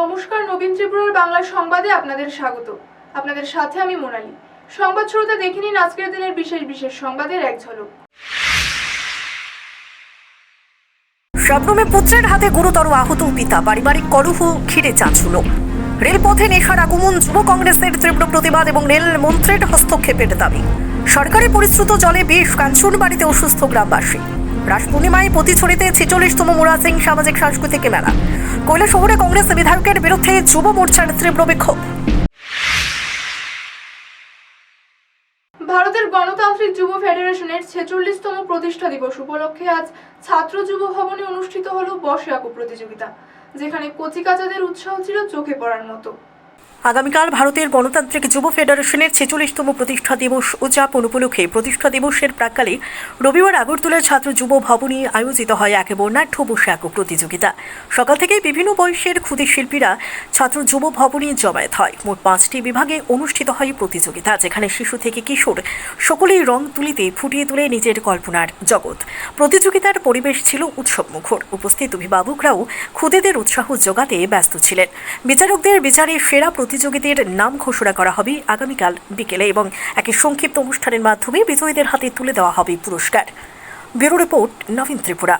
নমস্কার, নবীন ত্রিপুরার বাংলা সংবাদে আপনাদের স্বাগত। আপনাদের সাথে আমি মোনালি। সংবাদ শুরুতে দেখে নিন আজকের দিনের বিশেষ বিশেষ সংবাদের এক ঝলক। শবনমে পুত্রের হাতে গুরুতর আহত পিতা, পারিবারিক কলহ ঘিরে চাঁচুলো রেলপথে নেশার আগমন, যুব কংগ্রেসের তীব্র প্রতিবাদ এবং রেল মন্ত্রীর হস্তক্ষেপের দাবি। সরকারি পরিশ্রুত জলে বিষ, কাঞ্চন বাড়িতে অসুস্থ গ্রামবাসী। রাস পূর্ণিমায় পতিছড়িতে ছেচল্লিশতম মুরা সিং সামাজিক সাংস্কৃতিক মেলা। কৈলা শহরে কংগ্রেস বিধায়কের বিরুদ্ধে যুব মোর্চার তীব্র বিক্ষোভ। ভারতের গণতান্ত্রিক যুব ফেডারেশনের ছেচল্লিশতম প্রতিষ্ঠা দিবস উপলক্ষে আজ ছাত্র যুব ভবনে অনুষ্ঠিত হল বসে আঁকো প্রতিযোগিতা, যেখানে কচিকাচাদের উৎসাহ ছিল চোখে পড়ার মতো। আগামীকাল ভারতের গণতান্ত্রিক যুব ফেডারেশনের ছেচল্লিশতম প্রতিষ্ঠা দিবস উদযাপন উপলক্ষে প্রতিষ্ঠা দিবসের প্রাককালে রবিবার আগরতলার ছাত্র যুব ভবনে আয়োজিত হয় এক বর্ণাঢ্য বৈশাখ প্রতিযোগিতা। সকাল থেকেই বিভিন্ন বয়সের ক্ষুদে শিল্পীরা ছাত্র যুব ভবনে জমায়েত হয়। মোট পাঁচটি বিভাগে অনুষ্ঠিত হয় প্রতিযোগিতা, যেখানে শিশু থেকে কিশোর সকলেই রং তুলিতে ফুটিয়ে তুলে নিজের কল্পনার জগৎ। প্রতিযোগিতার পরিবেশ ছিল উৎসবমুখর। উপস্থিত অভিভাবকরাও ক্ষুদেদের উৎসাহ যোগাতে ব্যস্ত ছিলেন। বিচারকদের বিচারে সেরা প্রতিযোগীদের নাম ঘোষণা করা হবে আগামীকাল বিকেলে এবং একই সংক্ষিপ্ত অনুষ্ঠানের মাধ্যমে বিজয়ীদের হাতে তুলে দেওয়া হবে পুরস্কার। Bureau report, Nabin Tripura.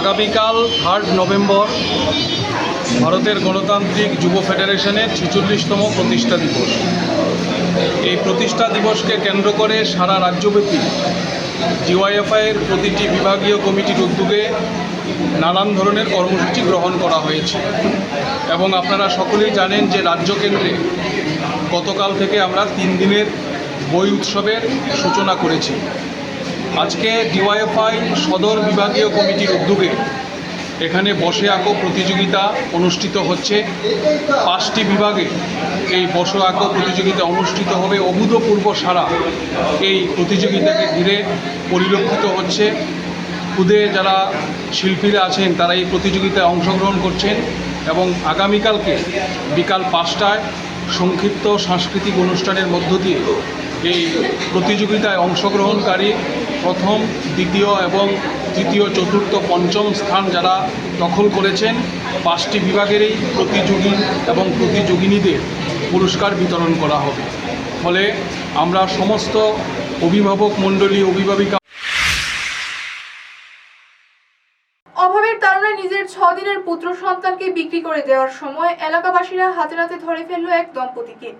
আগামীকাল থার্ড নভেম্বর ভারতের গণতান্ত্রিক যুব ফেডারেশনের ছেচল্লিশতম প্রতিষ্ঠা দিবস। এই প্রতিষ্ঠা দিবসকে কেন্দ্র করে সারা রাজ্যব্যাপী ডিওয়াইএফআইয়ের প্রতিটি বিভাগীয় কমিটির উদ্যোগে নানান ধরনের কর্মসূচি গ্রহণ করা হয়েছে। এবং আপনারা সকলেই জানেন যে রাজ্য কেন্দ্রে গতকাল থেকে আমরা তিন দিনের বই উৎসবের সূচনা করেছি। আজকে ডিওয়াইএফআই সদর বিভাগীয় কমিটির উদ্যোগে এখানে বসে আঁকো প্রতিযোগিতা অনুষ্ঠিত হচ্ছে। পাঁচটি বিভাগে এই বসে আঁকো প্রতিযোগিতা অনুষ্ঠিত হবে। অভূতপূর্ব সারা এই প্রতিযোগিতাকে ঘিরে পরিলক্ষিত হচ্ছে। খুদে যারা শিল্পীরা আছেন, তারা এই প্রতিযোগিতায় অংশগ্রহণ করছেন এবং আগামীকালকে বিকাল পাঁচটায় সংক্ষিপ্ত সাংস্কৃতিক অনুষ্ঠানের মধ্য দিয়ে এই প্রতিযোগিতায় অংশগ্রহণকারী প্রথম, দ্বিতীয় এবং তৃতীয়, চতুর্থ, পঞ্চম স্থান যারা দখল করেছেন, পাঁচটি বিভাগেরই প্রতিযোগী এবং প্রতিযোগিনীদের পুরস্কার বিতরণ করা হবে। ফলে আমরা সমস্ত অভিভাবক মণ্ডলী, অভিভাবিকা পুত্র সন্তানকে বিক্রি করে দেওয়ার সময় এলাকাবাসীরা হাতে নাতে ধরে ফেলল এক দম্পতিকে।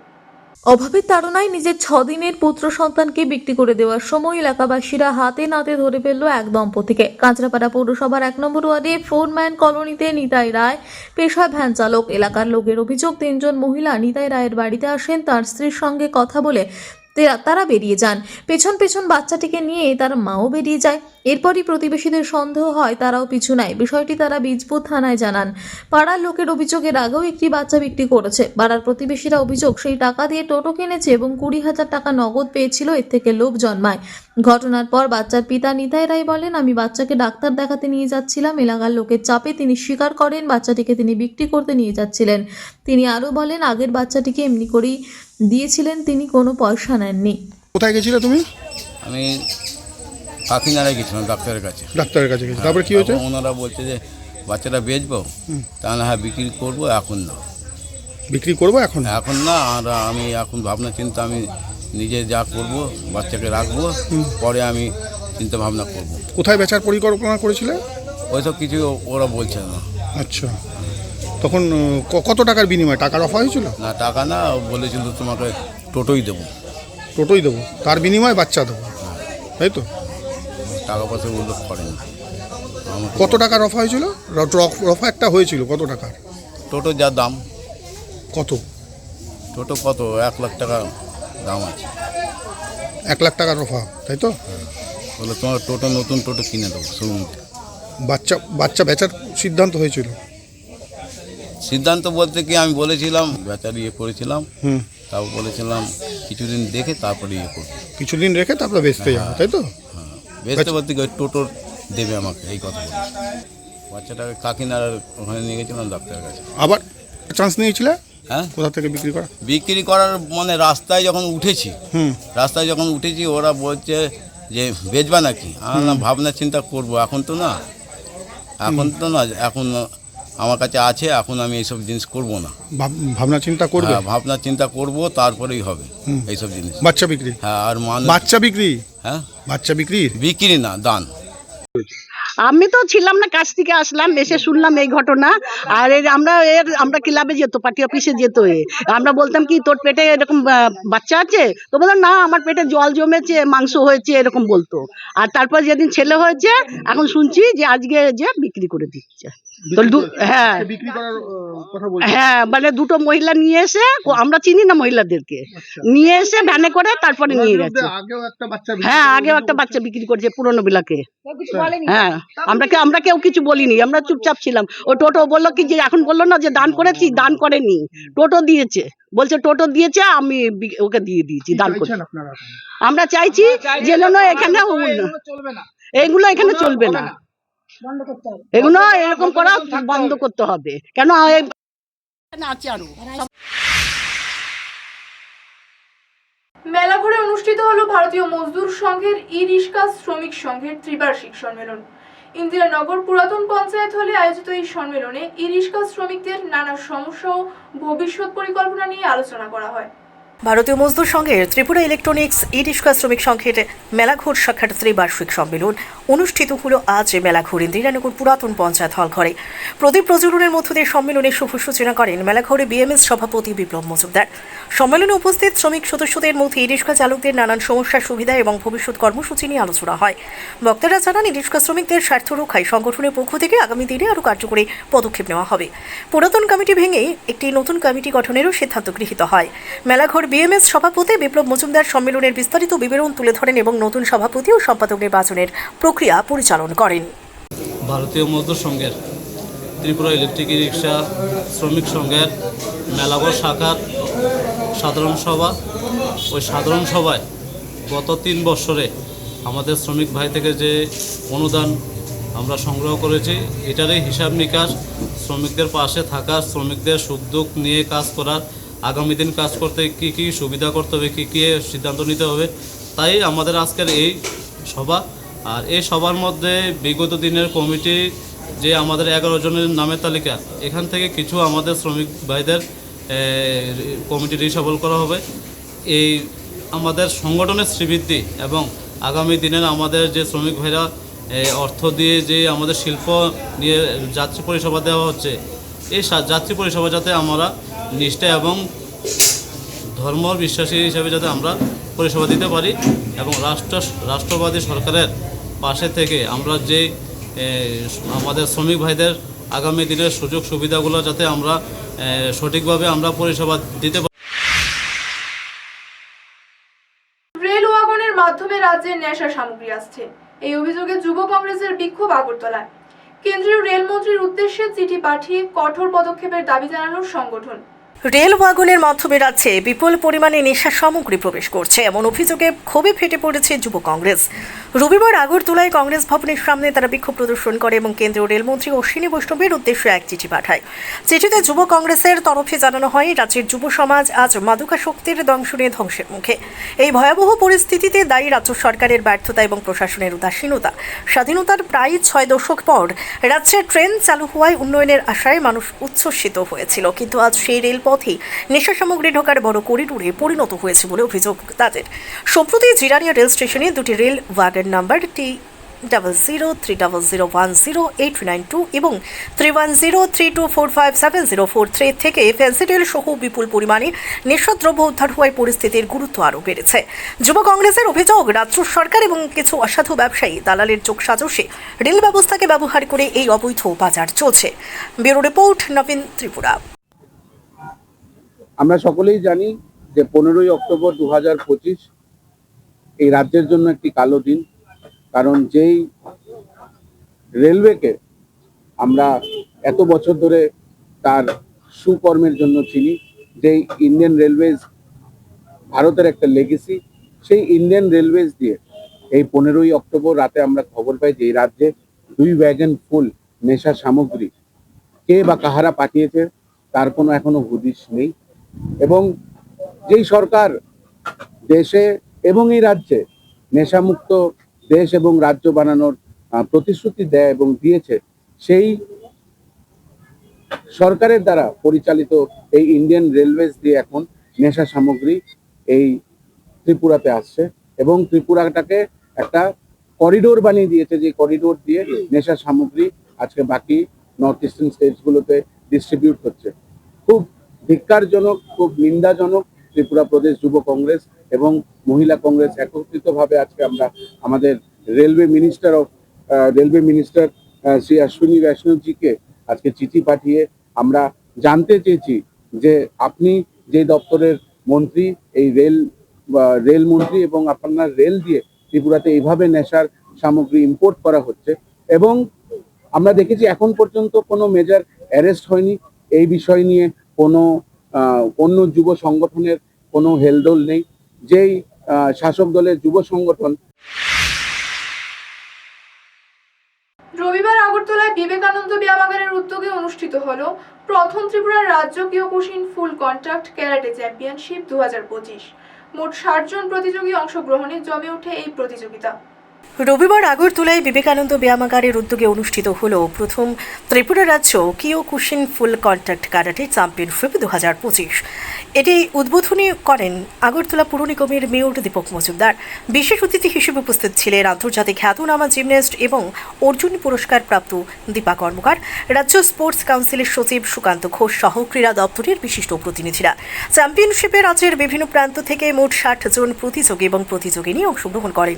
অভাবের তাড়নায় নিজের ছদিনের পুত্র সন্তানকে বিক্রি করে দেওয়ার সময় এলাকাবাসীরা হাতে নাতে ধরে ফেলল এক দম্পতিকে। কাঁচরাপাড়া পৌরসভার এক নম্বর ওয়ার্ডে ফোরম্যান কলোনিতে নিতাই রায়, পেশায় ভ্যান চালক। এলাকার লোকের অভিযোগ, তিনজন মহিলা নিতাই রায়ের বাড়িতে আসেন, তার স্ত্রীর সঙ্গে কথা বলে তারা বেরিয়ে যান। পেছন পেছন বাচ্চাটিকে নিয়ে তার মাও বেরিয়ে যায়। এরপরই প্রতিবেশীদের সন্দেহ হয় তারাও পিছু নেয়। বিষয়টি তারা বীজপুর থানায় জানান। পাড়ার লোকের অভিযোগের আগেও একটি বাচ্চা বিক্রি করেছে। পাড়ার প্রতিবেশীরা অভিযোগ সেই টাকা দিয়ে টোটো কিনেছে এবং কুড়ি হাজার টাকা নগদ পেয়েছিল এর থেকে লোভ জন্মায়। ঘটনার পর বাচ্চার পিতা নিতাই রায় বলেন আমি বাচ্চাকে ডাক্তার দেখাতে নিয়ে যাচ্ছিলাম। এলাকার লোকের চাপে তিনি স্বীকার করেন বাচ্চাটিকে তিনি বিক্রি করতে নিয়ে যাচ্ছিলেন। তিনি আরও বলেন আগের বাচ্চাটিকে এমনি করেই দিয়েছিলেন তিনি কোনো পয়সা নেননি। কোথায় গেছিলে তুমি? আমি কাকিনাড়ায় গেছিলাম ডাক্তারের কাছে। ডাক্তারের কাছে গেছিলে তারপরে কি হয়েছে? ওনারা বলছে যে বাচ্চাটা বেচবো? তাহলে হ্যাঁ বিক্রি করব এখন না। বিক্রি করব এখন? এখন না আর আমি এখন ভাবনা চিন্তা আমি নিজে যা করব বাচ্চাকে রাখব পরে আমি চিন্তা ভাবনা করব। কোথায় বেচার পরিকল্পনা করেছিলে? ওইসব কিছু ওরা বলছে না। আচ্ছা। তখন কত টাকার বিনিময়? টাকার অফার হয়েছিল? না টাকা না বলেছিল তোমাকে টোটোই দেবো। টোটোই দেবো। তার বিনিময়ে বাচ্চা দেবো। তাই তো? টাকা পয়সা উল্লেখ করেনি। কত টাকার অফার হয়েছিল? রফা একটা হয়েছিল কত টাকার? টোটো যা দাম। কত? টোটো কত? এক লাখ টাকা দাম আছে। এক লাখ টাকার অফার তাই তো? বলে তোমার টোটো নতুন টোটো কিনে দেবো শুনুন। বাচ্চা বাচ্চা বেচার সিদ্ধান্ত হয়েছিল? সিদ্ধান্ত বলতে কি আমি বলেছিলাম বেচার ইয়ে করেছিলাম। হুম। তারপর বলেছিলাম কিছুদিন দেখে তারপরে ইয়ে করব। কিছুদিন রেখে তারপরে বেচতে যাব তাই তো? বেচতে বলতে ওই টোটোর দেবে আমাকে এই কথা বলে। বাচ্চাটাকে কাকিনাড়ার ওখানে নিয়ে গেছিলাম ডাক্তারের কাছে? আবার চান্স নিয়েছিলে? হ্যাঁ। কোথা থেকে বিক্রি করা? বিক্রি করার মানে রাস্তায় যখন উঠেছি হুম। রাস্তায় যখন উঠেছি ওরা বলছে যে বেচবা নাকি? আমার না ভাবনা চিন্তা করব এখন তো না। এখন তো না এখন আমার কাছে আছে এখন আমি এইসব জিনিস করব না। ভাব- ভাবনা চিন্তা করবে? হ্যাঁ, ভাবনা চিন্তা করব তারপরেই হবে। এইসব জিনিস। বাচ্চা বিক্রি? হ্যাঁ আর মানুষ বাচ্চা বিক্রি? হ্যাঁ? বাচ্চা বিক্রির বিক্রি না দান। আমি তো ছিলাম না কাছ থেকে আসলাম এসে শুনলাম এই ঘটনা। আর এর আমরা এর আমরা ক্লাবে যেত পার্টি অফিসে যেত এ। আমরা বলতাম কি তোর পেটে এরকম বাচ্চা আছে? তো বলতাম না আমার পেটে জল জমেছে মাংস হয়েছে এরকম বলতো। আর তারপর যেদিন ছেলে হয়েছে এখন শুনছি যে আজকে যে বিক্রি করে দিচ্ছে। হ্যাঁ। বিক্রি করার কথা বলছি। হ্যাঁ মানে দুটো মহিলা নিয়ে এসে আমরা চিনি না মহিলাদেরকে। নিয়ে এসে ভ্যানে করে তারপরে নিয়ে গেছে। আগেও একটা বাচ্চা হ্যাঁ আগেও একটা বাচ্চা বিক্রি করছে পুরনো বিলাকে। হ্যাঁ আমরা কে আমরা কেউ কিছু বলিনি। আমরা চুপচাপ ছিলাম। ও টোটো বলল কি যে এখন বলল না যে দান করেছি দান করেনি। টোটো দিয়েছে। বলছে টোটো দিয়েছে আমি ওকে দিয়ে দিয়েছি দান করে আমরা চাইছি যে যেন এখানে এইগুলো এখানে চলবে না। এগুলো এরকম করা বন্ধ করতে হবে। কেন আছে আরও। মেলা ঘুরে অনুষ্ঠিত হলো ভারতীয় মজদুর সংঘের ই রিক্সা শ্রমিক সংঘের ত্রিবার্ষিক সম্মেলন। ইন্দিরানগর পুরাতন পঞ্চায়েত হলে আয়োজিত এই সম্মেলনে ই রিক্সা শ্রমিকদের নানা সমস্যা ও ভবিষ্যৎ পরিকল্পনা নিয়ে আলোচনা করা হয়। ভারতীয় মজদুর সংঘের ত্রিপুরা ইলেকট্রনিক্স ই রিক্সা শ্রমিক সংঘের মেলাঘর শাখার ত্রিবার্ষিক সম্মেলন অনুষ্ঠিত হল আজ মেলাঘর ইন্দিরানগর পুরাতন পঞ্চায়েত হল ঘরে। প্রদীপ প্রজ্বলনের মধ্য দিয়ে সম্মেলনের শুভ সূচনা করেন মেলাঘরে বিএমএস সভাপতি বিপ্লব মজুমদার। সম্মেলনে উপস্থিত শ্রমিক সদস্যদের মধ্যে ই রিক্সা চালকদের নানান সমস্যা, সুবিধা এবং ভবিষ্যৎ কর্মসূচি নিয়ে আলোচনা হয়। বক্তারা জানান, ই রিক্সা শ্রমিকদের স্বার্থ রক্ষায় সংগঠনের পক্ষ থেকে আগামী দিনে আরও কার্যকরী পদক্ষেপ নেওয়া হবে। পুরাতন কমিটি ভেঙে একটি নতুন কমিটি গঠনেরও সিদ্ধান্ত গৃহীত হয়। মেলাঘর বিএমএস সভাপতি বিপ্লব মজুমদার সম্মেলনের বিস্তারিত বিবরণ তুলে ধরেন এবং নতুন সভাপতি ও সম্পাদক নির্বাচনের প্রক্রিয়া পরিচালন করেন। ভারতীয় মজদুর সংঘের, ত্রিপুরা ইলেকট্রিক রিক্সা শ্রমিক সংঘের মেলাগড় শাখার সাধারণ সভা। ওই সাধারণ সভায় গত তিন বছরে আমাদের শ্রমিক ভাই থেকে যে অনুদান আমরা সংগ্রহ করেছি, এটারই হিসাব নিকাশ শ্রমিকদের পাশে থাকা, শ্রমিকদের সুখ দুঃখ নিয়ে কাজ করার আগামী দিন কাজ করতে কি কি সুবিধা করতে হবে, কী কী সিদ্ধান্ত নিতে হবে, তাই আমাদের আজকের এই সভা। আর এই সবার মধ্যে বিগত দিনের কমিটি যে আমাদের এগারো জনের নামের তালিকা, এখান থেকে কিছু আমাদের শ্রমিক ভাইদের কমিটি রিসফল করা হবে। এই আমাদের সংগঠনের শ্রীবৃদ্ধি এবং আগামী দিনের আমাদের যে শ্রমিক ভাইরা অর্থ দিয়ে যে আমাদের শিল্প নিয়ে যাত্রী পরিষেবা দেওয়া হচ্ছে, এই যাত্রী পরিষেবা যাতে আমরা নিষ্ঠা এবং ধর্ম বিশ্বাসী হিসাবে যাতে আমরা পরিষেবা দিতে পারি এবং রাষ্ট্র, রাষ্ট্রবাদী সরকারের পাশে থেকে আমরা যে আমাদের শ্রমিক ভাইদের আগামী দিনের সুযোগ সুবিধাগুলো যাতে আমরা সঠিকভাবে আমরা পরিষেবা দিতে পারি। রেল ওয়াগনের মাধ্যমে রাজ্যে সামগ্রী আসছে। এই অভিযোগে যুব কংগ্রেসের বিক্ষোভ কেন্দ্রীয় রেলমন্ত্রীর উদ্দেশ্যে চিঠি পাঠিয়ে কঠোর পদক্ষেপের দাবি জানালো সংগঠন। রেল ওয়াগনের মাধ্যমে রাজ্যে বিপুল পরিমাণে নেশা সামগ্রী প্রবেশ করছে, এমন অভিযোগে ক্ষোভে ফেটে পড়েছে যুব কংগ্রেস। রবিবার আগরতলায় কংগ্রেস ভবনের সামনে তারা বিক্ষোভ প্রদর্শন করে এবং কেন্দ্রীয় রেলমন্ত্রী অশ্বিনী বৈষ্ণবের উদ্দেশ্যে এক চিঠি পাঠায়। চিঠিতে যুব কংগ্রেসের তরফে জানানো হয়, রাজ্যের যুব সমাজ আজ মাদকাসক্তির দংশনে ধ্বংসের মুখে। এই ভয়াবহ পরিস্থিতিতে দায়ী রাজ্য সরকারের ব্যর্থতা এবং প্রশাসনের উদাসীনতা। স্বাধীনতার প্রায় ছয় দশক পর রাজ্যে ট্রেন চালু হওয়ায় উন্নয়নের আশায় মানুষ উচ্ছ্বসিত হয়েছিল, কিন্তু আজ সেই রেলপথই নেশা সামগ্রী ঢোকার বড় করিডোরে পরিণত হয়েছে বলে অভিযোগ তাদের। সম্প্রতি জিরানিয়া রেল স্টেশনে দুটি rail wagon number T double zero, three double zero, one zero, eight nine two এবং three one zero, three two four five seven zero four three থেকে ফেন্সিডিল সহ বিপুল পরিমাণে নেশাদ্রব্য উদ্ধার হওয়ায় পরিস্থিতির গুরুত্ব আরও বেড়েছে। যুব কংগ্রেসের অভিযোগ, রাজ্য সরকার এবং কিছু অসাধু ব্যবসায়ী দালালের চোখ সাজসে রেল ব্যবস্থাকে ব্যবহার করে এই অবৈধ বাজার চলছে। Bureau report Nabin Tripura. আমরা সকলেই জানি যে পনেরোই অক্টোবর দু পঁচিশ এই রাজ্যের জন্য একটি কালো দিন। কারণ যেই রেলওয়েকে আমরা এত বছর ধরে তার সুকর্মের জন্য চিনি, যেই ইন্ডিয়ান রেলওয়েজ ভারতের একটা লেগেসি সেই ইন্ডিয়ান রেলওয়েজ দিয়ে এই পনেরোই অক্টোবর রাতে আমরা খবর পাই যে এই রাজ্যে দুই ওয়াগন ফুল নেশা সামগ্রী কে বা কাহারা পাঠিয়েছে, তার কোনো এখনও হদিশ নেই। এবং যেই সরকার দেশে এবং এই রাজ্যে নেশামুক্ত দেশ এবং রাজ্য বানানোর প্রতিশ্রুতি দেয় এবং দিয়েছে, সেই সরকারের দ্বারা পরিচালিত এই ইন্ডিয়ান রেলওয়েজ দিয়ে এখন নেশা সামগ্রী এই ত্রিপুরাতে আসছে এবং ত্রিপুরাটাকে একটা করিডোর বানিয়ে দিয়েছে, যে করিডোর দিয়ে নেশা সামগ্রী আজকে বাকি নর্থ ইস্টার্ন স্টেটসগুলোতে ডিস্ট্রিবিউট হচ্ছে। খুব ধিক্কারজনক, খুব নিন্দাজনক ত্রিপুরা প্রদেশ যুব কংগ্রেস এবং মহিলা কংগ্রেস একত্রিতভাবে আজকে আমরা আমাদের railway minister of railway minister Shri Ashwini বৈষ্ণবজিকে আজকে চিঠি পাঠিয়ে আমরা জানতে চেয়েছি যে আপনি যে দপ্তরের মন্ত্রী, এই রেল রেল মন্ত্রী এবং আপনার রেল দিয়ে ত্রিপুরাতে এইভাবে নেশার সামগ্রী ইম্পোর্ট করা হচ্ছে এবং আমরা দেখেছি এখন পর্যন্ত কোনো মেজার অ্যারেস্ট হয়নি। এই বিষয় নিয়ে কোনো অন্য যুব সংগঠনের কোনো হেলদোল নেই। যেই শাসক দলের যুব সংগঠন রবিবার আগরতলায় বিবেকানন্দ ব্যায়ামাগারের উদ্যোগে অনুষ্ঠিত হলো প্রথম ত্রিপুরার রাজ্য Kyokushin full contact karate championship দু হাজার পঁচিশ। মোট ষাট জন প্রতিযোগী অংশগ্রহণে জমে ওঠে এই প্রতিযোগিতা। রবিবার আগরতলায় বিবেকানন্দ ব্যায়ামাগারের উদ্যোগে অনুষ্ঠিত হল প্রথম ত্রিপুরা রাজ্য Kyo Kyokushin full contact karate championship দু হাজার পঁচিশ। এটি উদ্বোধনী করেন আগরতলা পুর নিগমের মেয়র দীপক মজুমদার। বিশেষ অতিথি হিসেবে উপস্থিত ছিলেন আন্তর্জাতিক খ্যাতনামা জিমন্যাস্ট এবং অর্জুন পুরস্কার প্রাপ্ত দীপা কর্মকার, রাজ্য স্পোর্টস কাউন্সিলের সচিব সুকান্ত ঘোষ সহ ক্রীড়া দপ্তরের বিশিষ্ট প্রতিনিধিরা। চ্যাম্পিয়নশিপে রাজ্যের বিভিন্ন প্রান্ত থেকে মোট ষাট জন প্রতিযোগী এবং প্রতিযোগিনী অংশগ্রহণ করেন।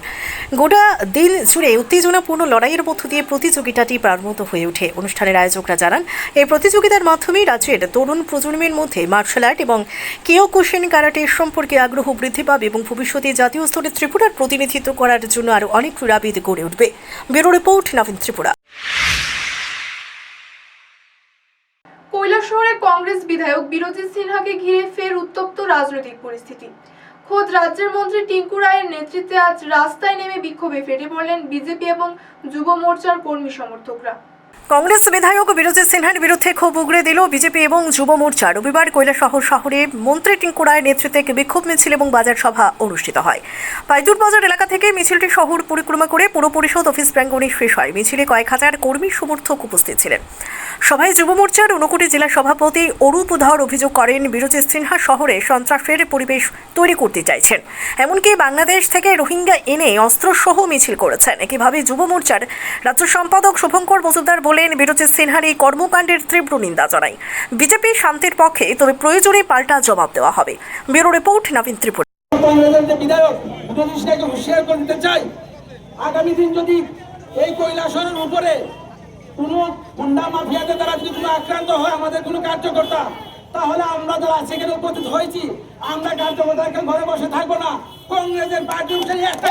গোটা দিন জুড়ে উত্তেজনাপূর্ণ লড়াইয়ের মধ্য দিয়ে প্রতিযোগিতাটি প্রারম্ভ হয়ে ওঠে। অনুষ্ঠানের আয়োজকরা জানান, এই প্রতিযোগিতার মাধ্যমেই রাজ্যের তরুণ প্রজন্মের মধ্যে মার্শাল আর্ট এবং কিয়োকুশিন কারাটের সম্পর্কে আগ্রহ বৃদ্ধি পাবে এবং ভবিষ্যতে জাতীয় স্তরে ত্রিপুরার প্রতিনিধিত্ব করার জন্য আরও অনেক ক্রীড়াবিদ গড়ে উঠবে। Bureau report, Nabin Tripura. কৈলাসহরে Congress বিধায়ক বিরোধী সিনহাকে ঘিরে ফের উত্তপ্ত রাজনৈতিক পরিস্থিতি। খোদ রাজ্যের মন্ত্রী টিঙ্কু রায়ের নেতৃত্বে আজ রাস্তায় নেমে বিক্ষোভে ফেটে পড়লেন বিজেপি এবং যুব মোর্চার কর্মী সমর্থকরা। কংগ্রেস বিধায়ক বিরোধী সিনহার বিরুদ্ধে ক্ষোভ উগড়ে দিল বিজেপি এবং যুব মোর্চা। রবিবার কৈলাসহর শহরে মন্ত্রী টিঙ্কু রায়ের নেতৃত্বে একটি বিক্ষোভ মিছিল এবং বাজার সভা অনুষ্ঠিত হয়। পাইতুর বাজার এলাকা থেকে মিছিলটি শহর পরিক্রমা করে পুর পরিষদ অফিস প্রাঙ্গণে শেষ হয়। মিছিলে কয়েক হাজার কর্মী সমর্থক উপস্থিত ছিলেন। সভায় যুব মোর্চার ঊনকোটি জেলা সভাপতি অরূপ ধর অভিযোগ করেন, বিরোধী সিনহা শহরে সন্ত্রাসের পরিবেশ তৈরি করতে চাইছেন। এমনকি বাংলাদেশ থেকে রোহিঙ্গা এনে অস্ত্রসহ মিছিল করেছেন। একইভাবে যুব মোর্চার রাজ্য সম্পাদক শুভঙ্কর মজুমদার বলেন বিরোধী সিনহার এই কর্মকাণ্ডের তীব্র নিন্দা জানাই বিজেপি শান্তির পক্ষে তবে প্রয়োজনে পাল্টা জবাব দেওয়া হবে। Bureau report, Nabin Tripura. বিধায়ক হুঁশিয়ার করে দিতে চাই আগামী দিন যদি এই কৈলাসরের উপরে কোনো হুন্ডা মাফিয়াদের দ্বারা যদি কোনো আক্রান্ত হয়, আমাদের কোনো কার্যকর্তা, তাহলে আমরা যারা সেখানে উপস্থিত হয়েছি, আমরা কার্যকর্তাকে ঘরে বসে থাকব না। কংগ্রেসের পার্টি একটা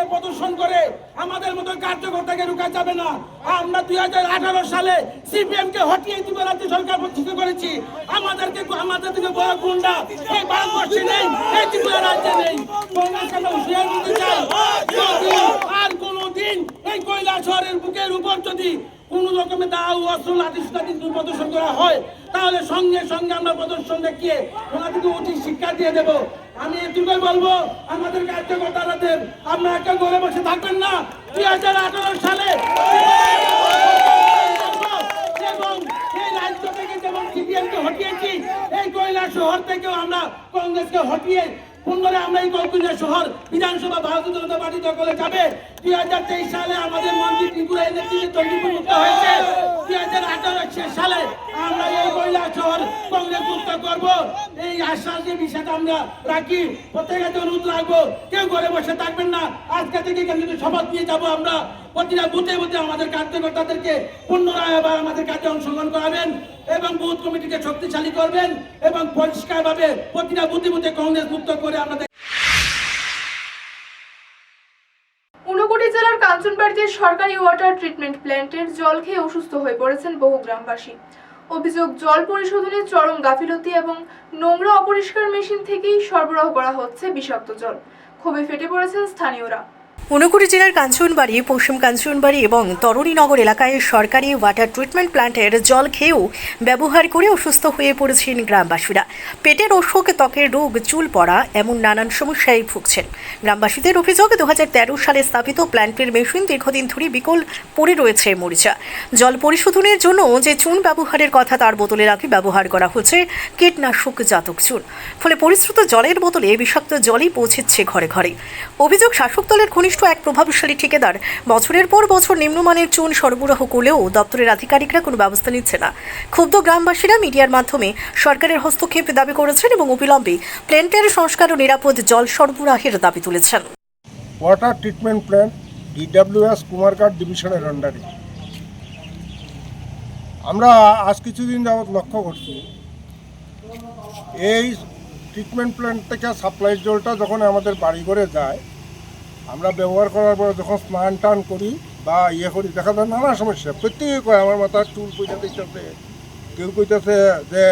দিয়ে প্রদর্শন করে আমাদের মতো কার্যকর্তাকে রুকা যাবে না। আমরা দুই হাজার আঠারো সালে সিপিএম কে হটিয়ে দিব রাজ্য সরকার প্রতিষ্ঠিত করেছি। আমাদেরকে আমাদের দিকে বড় গুন্ডা। এই ভারতবর্ষে নেই, এই ত্রিপুরা রাজ্যে নেই। কংগ্রেস আমরা হুঁশিয়ার দিতে আর কোনো দিন এই কৈলাস শহরের বুকের উপর যদি কোন রকমের দাও অস্ত্র লাঠি সুতাঠি প্রদর্শন করা হয়, তাহলে সঙ্গে সঙ্গে আমরা প্রদর্শন দেখিয়ে ওনাদেরকে উচিত শিক্ষা দিয়ে দেব। আমি এটুকুই বলব, আমাদের কার্যকর্তাদের আপনারা একটা ঘরে বসে থাকবেন না। দুই হাজার আঠারো সালে এবং এই রাজ্য যেমন সিপিএমকে এই কৈলাস শহর থেকেও আমরা কংগ্রেসকে হটিয়ে পুনরায় আমরা এই কলকুঞ্জা শহর বিধানসভা ভারতীয় জনতা পার্টি দখলে যাবে। দুই হাজার তেইশ সালে আমাদের মন্ত্রী ত্রিপুরা নেতৃত্বে চণ্ডীপুর মুক্ত হয়েছে। দুই হাজার আঠারো সালে আমরা এই কৈলাস শহর কংগ্রেস মুক্ত করব। এই আশ্বাস যে বিষয়টা আমরা রাখি। প্রত্যেকের অনুরোধ রাখব, কেউ ঘরে বসে থাকবেন না। আজকে থেকে থেকে শপথ নিয়ে যাব আমরা। প্রতিটা বুথে বুথে আমাদের কার্যকর্তাদেরকে পুনরায় আবার আমাদের কাজে অংশগ্রহণ করাবেন এবং বুথ কমিটিকে শক্তিশালী করবেন এবং পরিষ্কার পরিষ্কারভাবে প্রতিটা বুথে বুথে কংগ্রেস মুক্ত করে আমাদের জেলার কাঞ্চনবাড়িতে সরকারি ওয়াটার ট্রিটমেন্ট প্ল্যান্টের জল খেয়ে অসুস্থ হয়ে পড়েছেন বহু গ্রামবাসী। অভিযোগ, জল পরিশোধনের চরম গাফিলতি এবং নোংরা অপরিষ্কার মেশিন থেকেই সরবরাহ করা হচ্ছে বিষাক্ত জল। ক্ষোভে ফেটে পড়েছেন স্থানীয়রা। ঊনকুড়ি জেলার কাঞ্চনবাড়ি, পশ্চিম কাঞ্চনবাড়ি এবং তরণীনগর এলাকায় সরকারি ওয়াটার ট্রিটমেন্ট প্ল্যান্টের জল খেয়েও ব্যবহার করে অসুস্থ হয়ে পড়েছেন গ্রামবাসীরা। পেটের অসুখ, ত্বকের রোগ, চুল পড়া এমন নানান সমস্যায় ভুগছেন। গ্রামবাসীদের অভিযোগ দু হাজার তেরো সালে স্থাপিত প্ল্যান্টের মেশিন দীর্ঘদিন ধরে বিকল পড়ে রয়েছে মরিচা। জল পরিশোধনের জন্য যে চুন ব্যবহারের কথা তার বোতলে রাখি ব্যবহার করা হচ্ছে, কীটনাশক জাতক চুন। ফলে পরিশ্রুত জলের বোতলে বিষাক্ত জলই পৌঁছেছে ঘরে ঘরে। অভিযোগ, শাসক দলের ঘনিষ্ঠ এক প্রভাবশালী ঠিকাদার। বছরের পর বছর নিম্নমানের চুন সরবরাহ করলেও দপ্তরের আধিকারিকরা কোনো ব্যবস্থা নিচ্ছে না। ক্ষুব্ধ গ্রামবাসীরা মিডিয়ার মাধ্যমে সরকারের হস্তক্ষেপ দাবি করেছেন এবং অবিলম্বে প্ল্যান্টের সংস্কার ও নিরাপদ জল সরবরাহের দাবি তুলেছেন। Water treatment plant DWS Kumarghat ডিভিশনের আন্ডারে আমরা আজ কিছুদিন যাবৎ লক্ষ্য করছি, এই ট্রিটমেন্ট প্ল্যান্ট থেকে সাপ্লাই জলটা যখন আমাদের বাড়ি ঘরে যায় আমরা ব্যবহার করার পরে যখন স্নান টান করি বা ইয়ে করি, দেখা যায় নানা সমস্যা। প্রত্যেকে কয়, আমার মাথার চুল কইটা দিতেছে কেউ কইতেছে যে,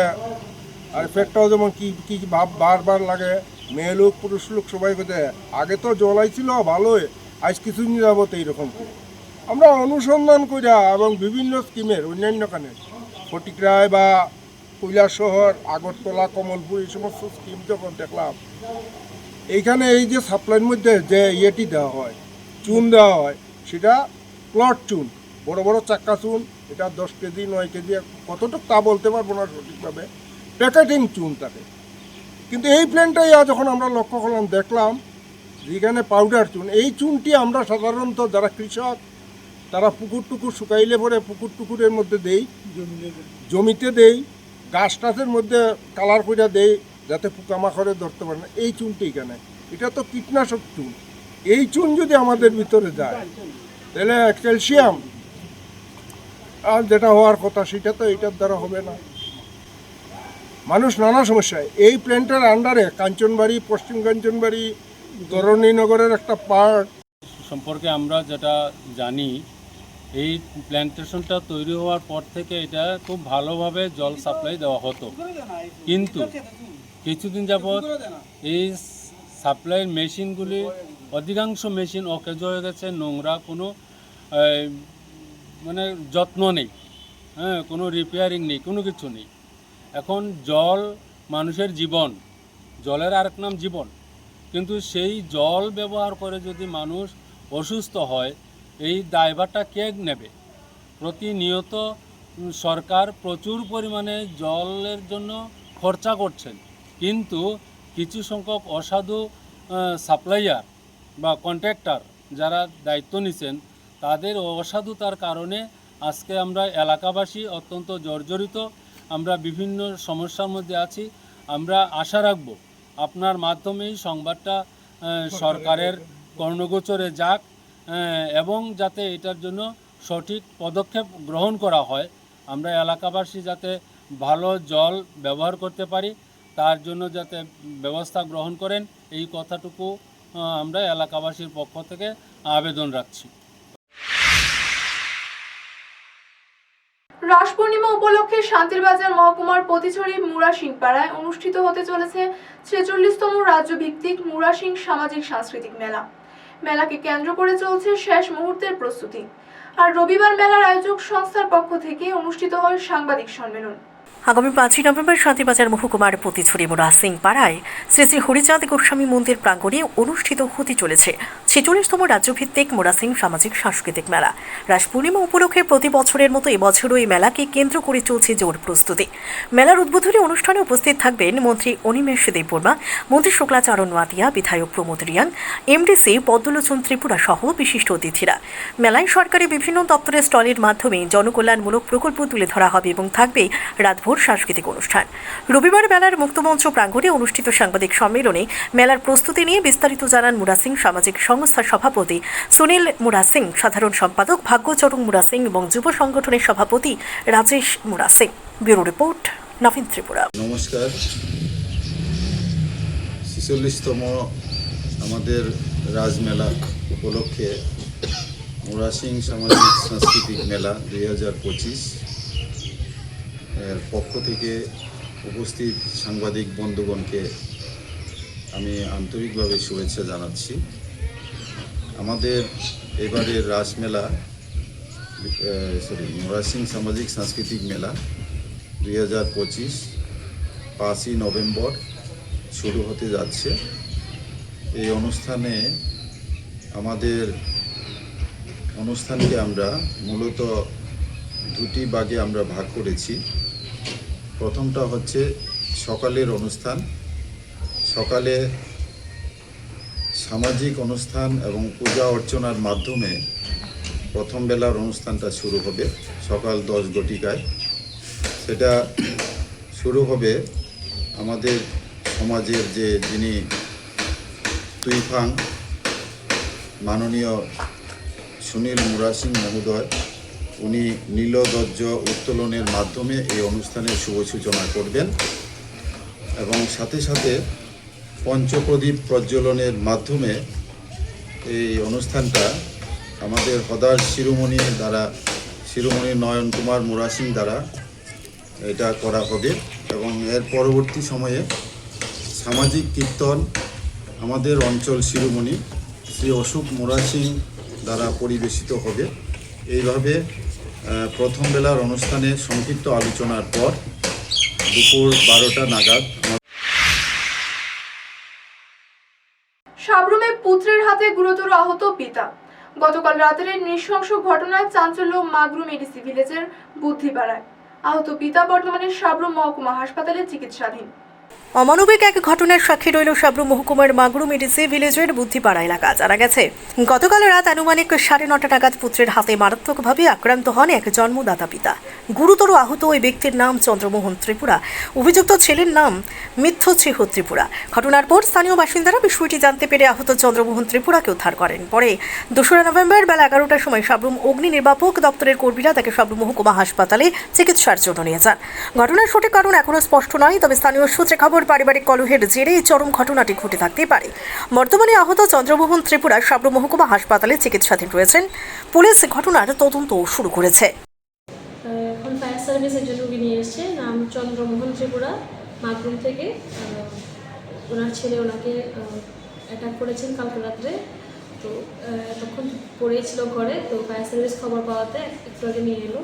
আর পেটটাও যেমন কি কি ভাব বারবার লাগে। মেয়ে লোক, পুরুষ লোক সবাই কইতে, আগে তো জলাই ছিল ভালোই, আজ কিছুদিন যাবত এইরকম। আমরা অনুসন্ধান কইরা এবং বিভিন্ন স্কিমের অন্যান্য কানে, ফটিকরায় বা কৈলাসহর, আগরতলা, কমলপুর, এই সমস্ত স্কিম যখন দেখলাম এইখানে এই যে সাপ্লাইয়ের মধ্যে যে ইয়েটি দেওয়া হয় চুন দেওয়া হয় সেটা প্লট চুন বড় বড় চাক্কা চুন এটা দশ কেজি নয় কেজি কতটুকু তা বলতে পারব না সঠিকভাবে প্যাকেটিং চুন থাকে কিন্তু এই প্ল্যানটাই আজ যখন আমরা লক্ষ্য করলাম দেখলাম যেখানে পাউডার চুন এই চুনটি আমরা সাধারণত যারা কৃষক তারা পুকুর টুকুর শুকাইলে পরে পুকুর টুকুরের মধ্যে দেই জমিতে দেই। গাছ টাছের মধ্যে কালার করে দেই যাতে পোকামাকড়ে ধরতে পারে না। এই চুনটি এখানে। এটা তো কীটনাশক চুন। এই চুন যদি আমাদের ভিতরে যায়, তাহলে ক্যালসিয়াম, আর যেটা হওয়ার কথা, সেটা তো এটার দ্বারা হবে না। মানুষ নানা সমস্যায়। এই প্ল্যান্টের আন্ডারে কাঞ্চনবাড়ি, পশ্চিম কাঞ্চনবাড়ি তরণীনগরের একটা পার্ট সম্পর্কে আমরা যেটা জানি, এই প্ল্যান্টেশনটা তৈরি হওয়ার পর থেকে এটা খুব ভালোভাবে জল সাপ্লাই দেওয়া হতো। কিন্তু কিছুদিন যাবৎ এই সাপ্লাইয়ের মেশিনগুলি অধিকাংশ মেশিন অকেজ হয়ে গেছে, নোংরা, কোনো মানে যত্ন নেই হ্যাঁ কোনো রিপেয়ারিং নেই, কোনো কিছু নেই। এখন জল মানুষের জীবন, জলের আরেক নাম জীবন। কিন্তু সেই জল ব্যবহার করে যদি মানুষ অসুস্থ হয়, এই দায়ভারটা কে নেবে? প্রতিনিয়ত সরকার প্রচুর পরিমাণে জলের জন্য খরচা করছেন। কিন্তু কিছু সংখ্যক অসাধু সাপ্লাইয়ার বা কন্ট্রাক্টর যারা দায়িত্ব নিছেন, তাদের অসাধুতার কারণে আজকে আমরা এলাকাবাসী অত্যন্ত জর্জরিত। আমরা বিভিন্ন সমস্যার মধ্যে আছি। আমরা আশা রাখব আপনার মাধ্যমেই সংবাদটা সরকারের কর্ণগোচরে যাক এবং যাতে এটার জন্য সঠিক পদক্ষেপ গ্রহণ করা হয়। আমরা এলাকাবাসী যাতে ভালো জল ব্যবহার করতে পারি। তার জন্য যাতে ব্যবস্থা গ্রহণ করেন, এই কথাটুকু আমরা এলাকাবাসীর পক্ষ থেকে আবেদন রাখছি। রাস পূর্ণিমা উপলক্ষে শান্তিরবাজার মহকুমার পতিছড়ি মুড়া সিংপাড়ায় অনুষ্ঠিত হতে চলেছে ছেচল্লিশতম রাজ্য ভিত্তিক সিং সামাজিক সাংস্কৃতিক মেলা। মেলাকে কেন্দ্র করে চলছে শেষ মুহূর্তের প্রস্তুতি। আর রবিবার মেলার আয়োজক সংস্থার পক্ষ থেকে অনুষ্ঠিত হয় সাংবাদিক সম্মেলন। আগামী পাঁচই নভেম্বর শান্তিবাজার মহকুমার পতিছড়ি মোড়া সিং পাড়ায় শ্রী শ্রী হরিচাঁদ গোস্বামী মন্দির প্রাঙ্গণে অনুষ্ঠিত হতে চলেছে ছেচল্লিশতম রাজ্যভিত্তিক মোড়া সিং সামাজিক সাংস্কৃতিক মেলা। রাস পূর্ণিমা উপলক্ষে প্রতি বছরের মতো এবছরও এই মেলাকে কেন্দ্র করে চলছে জোর প্রস্তুতি। মেলার উদ্বোধনী অনুষ্ঠানে উপস্থিত থাকবেন মন্ত্রী অনিমেষ দেববর্মা, মন্ত্রী শুক্লাচরণ ওয়াতিয়া বিধায়ক প্রমোদ রিয়ান এমডিসি পদ্মলোচন ত্রিপুরা সহ বিশিষ্ট অতিথিরা। মেলায় সরকারি বিভিন্ন দপ্তরের স্টলের মাধ্যমে জনকল্যাণমূলক প্রকল্প তুলে ধরা হবে এবং থাকবে রাতভর সাংস্কৃতিক অনুষ্ঠান। রবিবার মেলার মুক্তমঞ্চ প্রাঙ্গণে অনুষ্ঠিত সাংবাদিক সম্মেলনে মেলার প্রস্তুতি নিয়ে বিস্তারিত জানান মুরা সিং সামাজিক সংস্থার সভাপতি সুনীল মুরা সিং, সাধারণ সম্পাদক ভাগ্যচরণ মুরা সিং এবং যুব সংগঠনের সভাপতি Rajesh Mura Singh. Bureau report, Nabin Tripura. নমস্কার। ছেচল্লিশতম আমাদের রাজমেলা উপলক্ষে মোরাসিং সামাজিক সাংস্কৃতিক মেলা দুই হাজার পঁচিশ পক্ষ থেকে উপস্থিত সাংবাদিক বন্ধুগণকে আমি আন্তরিকভাবে শুভেচ্ছা জানাচ্ছি। আমাদের এবারের রাসমেলা সরি মোরাসিং সামাজিক সাংস্কৃতিক মেলা দুই হাজার পঁচিশ পাঁচই নভেম্বর শুরু হতে যাচ্ছে। এই অনুষ্ঠানে আমাদের অনুষ্ঠানকে আমরা মূলত দুটি ভাগে আমরা ভাগ করেছি। প্রথমটা হচ্ছে সকালের অনুষ্ঠান। সকালে সামাজিক অনুষ্ঠান এবং পূজা অর্চনার মাধ্যমে প্রথম বেলার অনুষ্ঠানটা শুরু হবে সকাল দশ ঘটিকায় সেটা শুরু হবে আমাদের সমাজের যে যিনি তুইফাং, মাননীয় সুনীল মুরাসিং মহোদয় উনি নীলধ্বজ উত্তোলনের মাধ্যমে এই অনুষ্ঠানের শুভ সূচনা করবেন এবং সাথে সাথে পঞ্চপ্রদীপ প্রজ্বলনের মাধ্যমে এই অনুষ্ঠানটা আমাদের হদার শিরোমণি দ্বারা, শিরোমণি নয়ন কুমার মুরাসিং দ্বারা এটা করা হবে এবং এর পরবর্তী সময়ে সামাজিক কীর্তন আমাদের অঞ্চল শিরোমণি শ্রী অশোক মুরাসিং দ্বারা পরিবেশিত হবে। এইভাবে প্রথম বেলার অনুষ্ঠানে সংক্ষিপ্ত আলোচনার পর দুপুর বারোটা নাগাদ সাবরুমে পুত্রের হাতে গুরুতর আহত পিতা। গতকাল রাতের নৃশংস ঘটনায় চাঞ্চল্য মাগরুম মেডিসি ভিলেজের বুদ্ধিপাড়ায়। আহত পিতা বর্তমানে সাবরুম মহকুমা হাসপাতালে চিকিৎসাধীন। অমানবিক এক ঘটনার সাক্ষী রইল সাবরু মহকুমার মাগুরু মেডিসি ভিলেজের বুদ্ধিপাড়া এলাকা। জানা গেছে, গতকাল রাত আনুমানিক সাড়ে নটা নাগাদ পুত্রের হাতে মারাত্মকভাবে আক্রান্ত হন এক জন্মদাতা পিতা। গুরুতর আহত ওই ব্যক্তির নাম চন্দ্রমোহন ত্রিপুরা। অভিযুক্ত ছেলের নাম মিথ্য ছিহ ত্রিপুরা। ঘটনার পর স্থানীয় বাসিন্দারা বিষয়টি জানতে পেরে আহত চন্দ্রমোহন ত্রিপুরাকে উদ্ধার করেন। পরে দোসরা নভেম্বর বেলা এগারোটার সময় সাবরুম অগ্নি নির্বাপক দপ্তরের কর্মীরা তাকে সাবরুম মহকুমা হাসপাতালে চিকিৎসার জন্য নিয়ে যান। ঘটনার সঠিক কারণ এখনও স্পষ্ট নয়, তবে স্থানীয় সূত্রে খবর পারিবারিক কলহের জেরে এই চরম ঘটনাটি ঘটে থাকতে পারে। বর্তমানে আহত চন্দ্রমোহন ত্রিপুরা সাবরুম মহকুমা হাসপাতালে চিকিৎসাধীন রয়েছেন। পুলিশ ঘটনার তদন্ত শুরু করেছে। এখন ফায়ার সার্ভিস একজন রুগী নিয়ে এসছে, নাম চন্দ্রমোহন ত্রিপুরা মাগরুম থেকে। ওনার ছেলে ওনাকে অ্যাটাক করেছেন কালকে রাত্রে। তো তখন পড়েছিল ঘরে, তো ফায়ার সার্ভিস খবর পাওয়াতে একটু আগে নিয়ে এলো।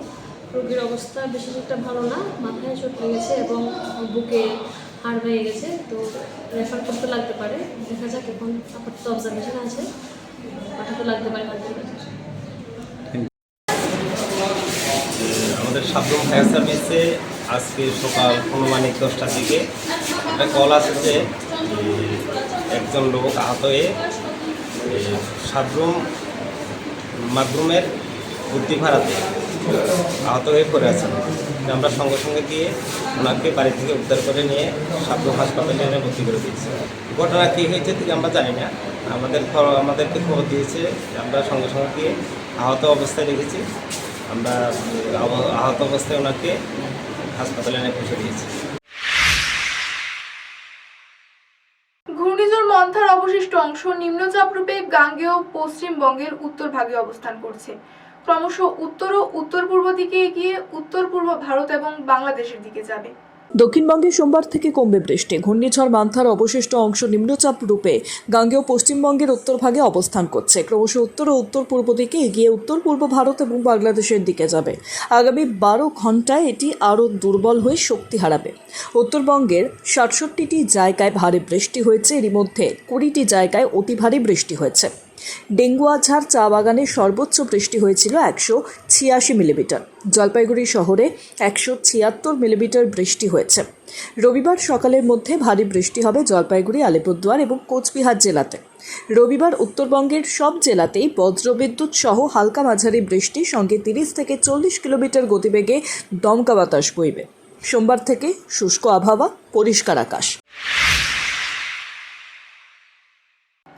রোগীর অবস্থা বিশেষ একটা ভালো না, মাথায় চোট লেগেছে এবং বুকে হাড় হয়ে গেছে, তো রেফার করতে লাগতে পারে। দেখা যাক এখন আপাতত অবজারভেশন আছে। পাঠাতে লাগতে পারে আমাদের সাবরুম ফায়ার সার্ভিসে আজকে সকাল অনুমানিক দশটার দিকে একটা কল আসে যে একজন লোক আহত হয়ে সাবরুম মাগরুমের বুদ্ধি ভাড়াতে আহত হয়ে পড়ে আছেন আমরা সঙ্গে সঙ্গে গিয়ে ওনাকে বাড়ি থেকে উদ্ধার করে নিয়ে সাবরুম হাসপাতালে এনে ভর্তি করে দিয়েছি। ঘটনা কী হয়েছে থেকে আমরা জানি না। আমাদের আমাদেরকে খবর দিয়েছে আমরা সঙ্গে সঙ্গে গিয়ে আহত অবস্থায় রেখেছি আমরা আহত অবস্থায় ওনাকে হাসপাতালে এনে পৌঁছে দিয়েছি। ঘূর্ণিঝড় মন্থার অবশিষ্ট অংশ নিম্নচাপ রূপে গাঙ্গেয় পশ্চিমবঙ্গের উত্তর ভাগে অবস্থান করছে। ক্রমশ উত্তর ও উত্তর পূর্ব দিকে এগিয়ে উত্তর পূর্ব ভারত এবং বাংলাদেশের দিকে যাবে। দক্ষিণবঙ্গে সোমবার থেকে কমবে বৃষ্টি। ঘূর্ণিঝড় মান্থার অবশিষ্ট অংশ নিম্নচাপ রূপে গাঙ্গেয় পশ্চিমবঙ্গের উত্তরভাগে অবস্থান করছে। ক্রমশ উত্তর ও উত্তর পূর্ব দিকে এগিয়ে উত্তর পূর্ব ভারত এবং বাংলাদেশের দিকে যাবে। আগামী বারো ঘন্টায় এটি আরও দুর্বল হয়ে শক্তি হারাবে। উত্তরবঙ্গের সাতষট্টিটি জায়গায় ভারী বৃষ্টি হয়েছে। এরই মধ্যে কুড়িটি জায়গায় অতি ভারী বৃষ্টি হয়েছে। ডেঙ্গুয়াঝাড় চা বাগানে সর্বোচ্চ বৃষ্টি হয়েছিল একশো ছিয়াশি মিলিমিটার। জলপাইগুড়ি শহরে একশো ছিয়াত্তর মিলিমিটার বৃষ্টি হয়েছে। রবিবার সকালের মধ্যে ভারী বৃষ্টি হবে জলপাইগুড়ি, আলিপুরদুয়ার এবং কোচবিহার জেলাতে। রবিবার উত্তরবঙ্গের সব জেলাতেই বজ্রবিদ্যুৎ সহ হালকা মাঝারি বৃষ্টি, সঙ্গে তিরিশ থেকে চল্লিশ কিলোমিটার গতিবেগে দমকা বাতাস বইবে। সোমবার থেকে শুষ্ক আবহাওয়া, পরিষ্কার আকাশ।